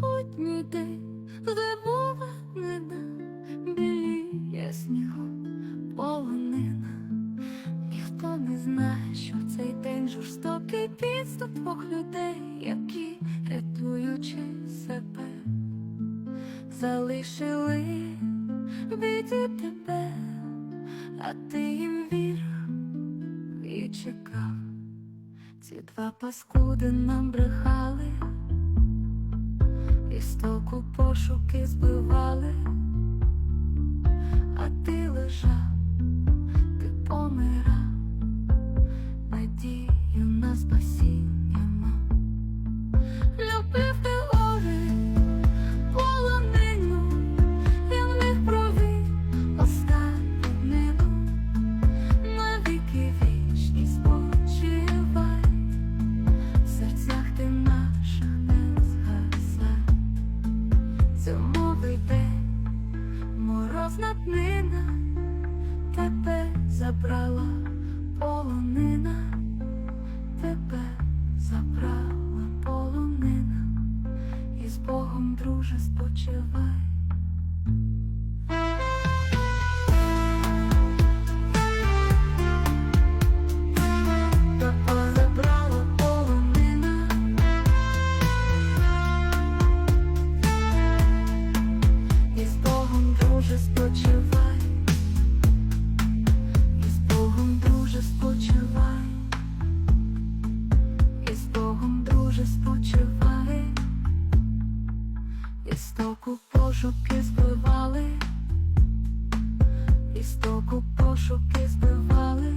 Будній день зимова нина, біліє снігу полонина. Ніхто не знає, що цей день жорстокий підступ двох людей, які, рятуючи себе, залишили біді тебе, а ти їм вірив і. Ці два паскуди нам брехали, і стоку пошуки збивали, а ти лежав, морозна днина, тебе забрала полонина, тебе забрала полонина, і з Богом, друже, спочивай. Пошуки збивали, і стоку пошуки збивали,